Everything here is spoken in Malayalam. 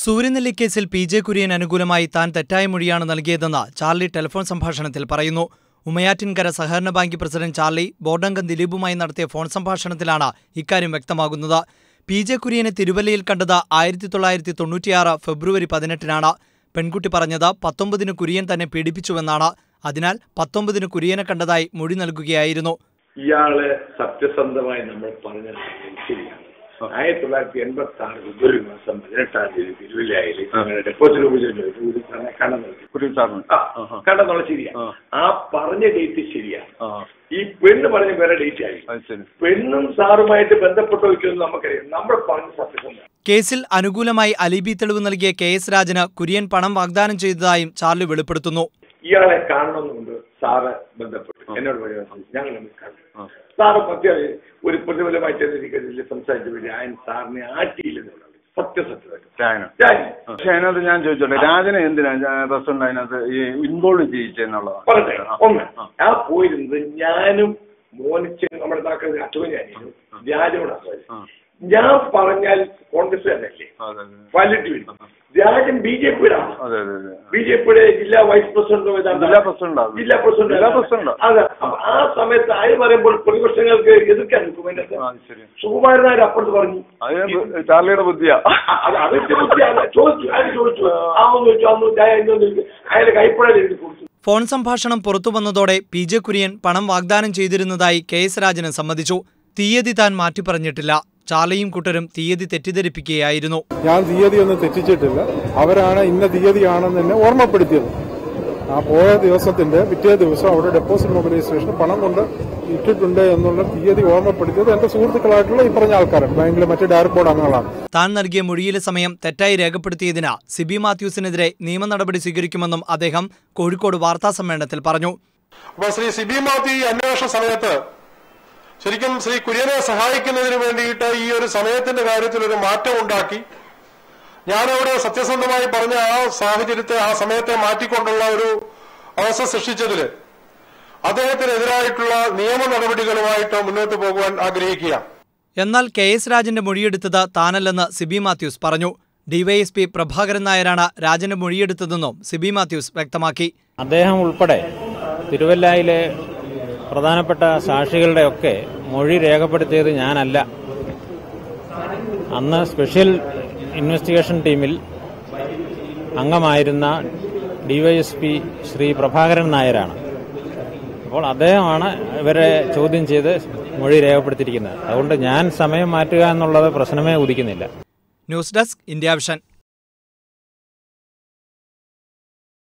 സൂര്യനെല്ലി കേസിൽ പി ജെ കുര്യൻ അനുകൂലമായി താൻ തെറ്റായ മൊഴിയാണ് നൽകിയതെന്ന് ചാർലി ടെലിഫോൺ സംഭാഷണത്തിൽ പറയുന്നു. ഉമയാറ്റിൻകര സഹകരണ ബാങ്ക് പ്രസിഡന്റ് ചാർലി ബോർഡംഗം ദിലീപുമായി നടത്തിയ ഫോൺ സംഭാഷണത്തിലാണ് ഇക്കാര്യം വ്യക്തമാകുന്നത്. പി ജെ കുര്യനെ തിരുവല്ലയിൽ കണ്ടത് ആയിരത്തി തൊള്ളായിരത്തി തൊണ്ണൂറ്റിയാറ് ഫെബ്രുവരി പതിനെട്ടിനാണ്. പെൺകുട്ടി പറഞ്ഞത് പത്തൊമ്പതിന് കുര്യൻ തന്നെ പീഡിപ്പിച്ചുവെന്നാണ്. അതിനാൽ പത്തൊമ്പതിന് കുര്യനെ കണ്ടതായി മൊഴി നൽകുകയായിരുന്നു. ഇയാളെ സത്യസന്ധമായി നമ്മൾ പറഞ്ഞത് ശരിയാണ്. ആയിരത്തി തൊള്ളായിരത്തി എൺപത്തി ആറ് ഫെബ്രുവരി മാസം പതിനെട്ടാം തീയതി തിരുവല്ലയിൽ ഞങ്ങളുടെ ഡെപ്പോസിറ്റ് ഉപയോഗിച്ചിട്ടുണ്ട് കണ്ണം കണ്ടെന്നുള്ള ശരിയാ. ആ. പറഞ്ഞ ഡേറ്റ് ശരിയാ ഈ പെണ്ണ് പറഞ്ഞ വേറെ ഡേറ്റ് ആയി. പെണ്ണും സാറുമായിട്ട് ബന്ധപ്പെട്ട വയ്ക്കുമെന്ന് നമുക്കറിയാം. നമ്മുടെ പറഞ്ഞ സത്യം കേസിൽ അനുകൂലമായി അലിബി തെളിവ് നൽകിയ കെ എസ് രാജന് കുര്യൻ പണം വാഗ്ദാനം ചെയ്തതായും ചാർലി വെളിപ്പെടുത്തുന്നു. ഇയാളെ കാണണമെന്നുണ്ട് സാറ് ബന്ധപ്പെട്ടു. എന്നോട് പറയുന്നത് ഞങ്ങൾ. സാറ് പ്രത്യേക ഒരു പ്രതിഫലമായി വല്ല സംസാരിച്ച ഞാൻ സാറിനെ ആറ്റിയില്ലെന്നുള്ളത് സത്യസത്യത ഞാൻ പക്ഷെ അതിനകത്ത് ഞാൻ ചോദിച്ചോട്ടെ രാജനെ എന്തിനാ പ്രസിഡന്റ് അതിനകത്ത് ഈ ഇൻവോൾവ് ചെയ്യിച്ചെന്നുള്ളതാണ്. ഒന്ന്. ആ. പോയിരുന്നത് ഞാനും മോനിച്ച് നമ്മുടെ നാട്ടിൽ അറ്റുവനായിരുന്നു രാജനോട് അസുഖം ഞാൻ പറഞ്ഞാൽ കോൺഗ്രസ് തന്നെയല്ലേ അല്ലേ അതെ. വാലിഡിറ്റി വരും. രാജൻ ബി ജെ പിയുടെ ബി ജെ പിയുടെ ജില്ലാ വൈസ് പ്രസിഡന്റോ ജില്ലാ പ്രസിഡന്റ് ജില്ലാ പ്രസിഡന്റ് ജില്ലാ പ്രസിഡന്റ്. അതെ ആ സമയത്ത് ആര് പറയുമ്പോൾ പ്രതിപക്ഷങ്ങൾക്ക് എതിർക്കാൻ നിൽക്കും അതിന്റെ ആ, അപ്പുറത്ത് പറഞ്ഞു. ചാർലിയുടെ ബുദ്ധിയാ. അതിന്റെ ബുദ്ധിയാണ് ചോദിച്ചു അയാൾ ചോദിച്ചു? ആമെന്ന് ചോദിച്ചു അന്ന് ചോദിച്ചു. അയാൾ കൈപ്പഴയിൽ എഴുതി കൊടുത്തു. ഫോൺ സംഭാഷണം പുറത്തു വന്നതോടെ പി ജെ കുര്യൻ പണം വാഗ്ദാനം ചെയ്തിരുന്നതായി കെ എസ് രാജന് സമ്മതിച്ചു. തീയതി താൻ മാറ്റിപ്പറഞ്ഞിട്ടില്ല. ചാർലിയും കൂട്ടരും തീയതി തെറ്റിദ്ധരിപ്പിക്കുകയായിരുന്നു. ഞാൻ തീയതി ഒന്നും തെറ്റിച്ചിട്ടില്ല. അവരാണ് ഇന്ന തീയതിയാണെന്ന് എന്നെ ഓർമ്മപ്പെടുത്തിയത്. ആ പോയ ദിവസത്തിന്റെ പിറ്റേ ദിവസം അവിടെ ഡെപ്പോസിറ്റ് മൊബിലൈസേഷൻ പണം കൊണ്ട് ഇട്ടിട്ടുണ്ട് എന്നുള്ള തീയതി ഓർമ്മപ്പെടുത്തിയത് എന്റെ സുഹൃത്തുക്കളായിട്ടുള്ള ഈ പറഞ്ഞ ആൾക്കാരാണ്. ബാങ്കിലെ മറ്റ് ഡയറക്ട് ബോർഡ് അംഗങ്ങളാണ്. താൻ നൽകിയ മൊഴിയിലെ സമയം തെറ്റായി രേഖപ്പെടുത്തിയതിന് സിബി മാത്യൂസിനെതിരെ നിയമ നടപടി സ്വീകരിക്കുമെന്നും അദ്ദേഹം കോഴിക്കോട് വാർത്താ സമ്മേളനത്തിൽ പറഞ്ഞു. അപ്പോൾ ശ്രീ സിബി മാത്യു ഈ അന്വേഷണ സമയത്ത് ശരിക്കും ശ്രീ കുര്യനെ സഹായിക്കുന്നതിന് വേണ്ടിയിട്ട് ഈ ഒരു സമയത്തിന്റെ കാര്യത്തിൽ ഒരു മാറ്റം ഉണ്ടാക്കി. ഞാനവിടെ സത്യസന്ധമായി പറഞ്ഞ ആ സാഹചര്യത്തെ ആ സമയത്തെ മാറ്റിക്കൊണ്ടുള്ള ഒരു അവസ്ഥ സൃഷ്ടിച്ചതിൽ അദ്ദേഹത്തിനെതിരായിട്ടുള്ള നിയമ നടപടികളുമായിട്ട് മുന്നോട്ട് പോകുവാൻ ആഗ്രഹിക്കുക എന്നാൽ കെ എസ് രാജന്റെ മൊഴിയെടുത്തത് താനല്ലെന്ന് സിബി മാത്യൂസ് പറഞ്ഞു. ഡിവൈഎസ്പി പ്രഭാകരൻ നായരാണ് രാജന്റെ മൊഴിയെടുത്തതെന്നും സിബി മാത്യൂസ് വ്യക്തമാക്കി. അദ്ദേഹം ഉൾപ്പെടെ തിരുവല്ലയിലെ പ്രധാനപ്പെട്ട സാക്ഷികളുടെയൊക്കെ മൊഴി രേഖപ്പെടുത്തിയത് ഞാനല്ല. അന്ന് സ്പെഷ്യൽ ഇൻവെസ്റ്റിഗേഷൻ ടീമിൽ അംഗമായിരുന്ന ഡിവൈഎസ്പി ശ്രീ പ്രഭാകരൻ നായരാണ്. അപ്പോൾ അദ്ദേഹമാണ് ഇവരെ ചോദ്യം ചെയ്ത് മൊഴി രേഖപ്പെടുത്തിയിരിക്കുന്നത്. അതുകൊണ്ട് ഞാൻ സമയം മാറ്റുക എന്നുള്ളത് പ്രശ്നമേ ഉദിക്കുന്നില്ല. News desk India Vision.